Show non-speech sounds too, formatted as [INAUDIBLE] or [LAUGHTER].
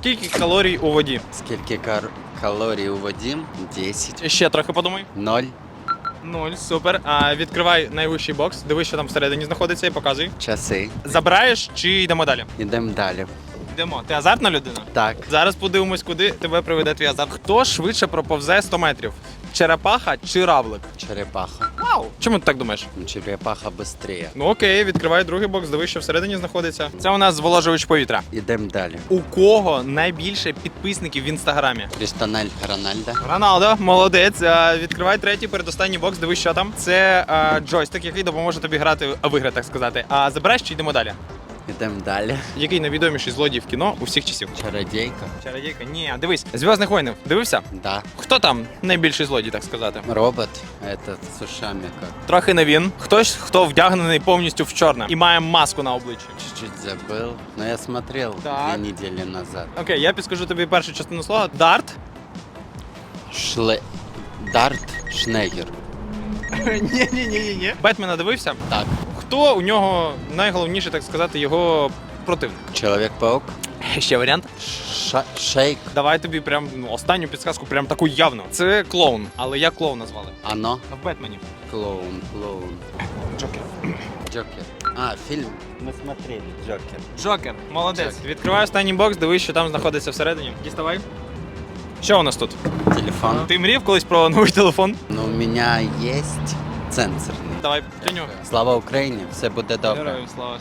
Скільки калорій у воді? Скільки кар- калорій у воді? 10. Ще трохи подумай. 0. Нуль, супер. А відкривай найвищий бокс, дивись, що там всередині знаходиться, і показуй. Часи. Забираєш чи йдемо далі? Ідемо далі. Йдемо. Ти азартна людина? Так. Зараз подивимось, куди тебе приведе твій азарт. Хто швидше проповзе 100 метрів? Черепаха чи равлик? Черепаха. Вау! Чому ти так думаєш? Ну, Черепаха швидше. Ну окей, відкривай другий бокс, дивись, що всередині знаходиться. Це у нас зволожувач повітря. Ідемо далі. У кого найбільше підписників в інстаграмі? Крістаналь Рональда. Роналдо, молодець. А, Відкривай третій, передостанній бокс, дивись, що там. Це а, джойстик, який допоможе тобі грати в ігри, так сказати. А забираєш чи йдемо далі? Ідемо далі. Який найвідоміший злодій в кіно у всіх часів? Чародійка. Чародійка? Ні, дивись, Зв'язних воїнів. Дивився? Да. Хто там найбільший злодій, так сказати? Робот. Этот с ушами как. Трохи не він. Хтось, хто вдягнений повністю в чорне і має маску на обличчі. Чуть-чуть забыл. Но я смотрел Так. две недели назад. Окей, я підскажу тобі першу частину слова. Дарт. Шле... Дарт Шнегер. [LAUGHS] Ні, ні, ні, ні, ні. Бетмена дивився. Так. Хто у нього найголовніший, так сказати, його противник? Человек-паук. [LAUGHS] Ще варіант. Ша- Шейк. Давай тобі прям ну, останню підсказку, прям таку явну. Це клоун, але як клоуна звали? Оно. В Бетмені. Клоун, клоун. Джокер. Джокер. А, фильм. Мы смотрели Джокер. Джокер, молодець. Джокер. Відкривай останній бокс, дивись, що там знаходиться всередині. Діставай. Що у нас тут? Телефон. Ти мріяв колись про новий телефон? Ну, у меня есть сенсорний. Давай, Тюню. Слава Україні, все буде добре. Героям слава.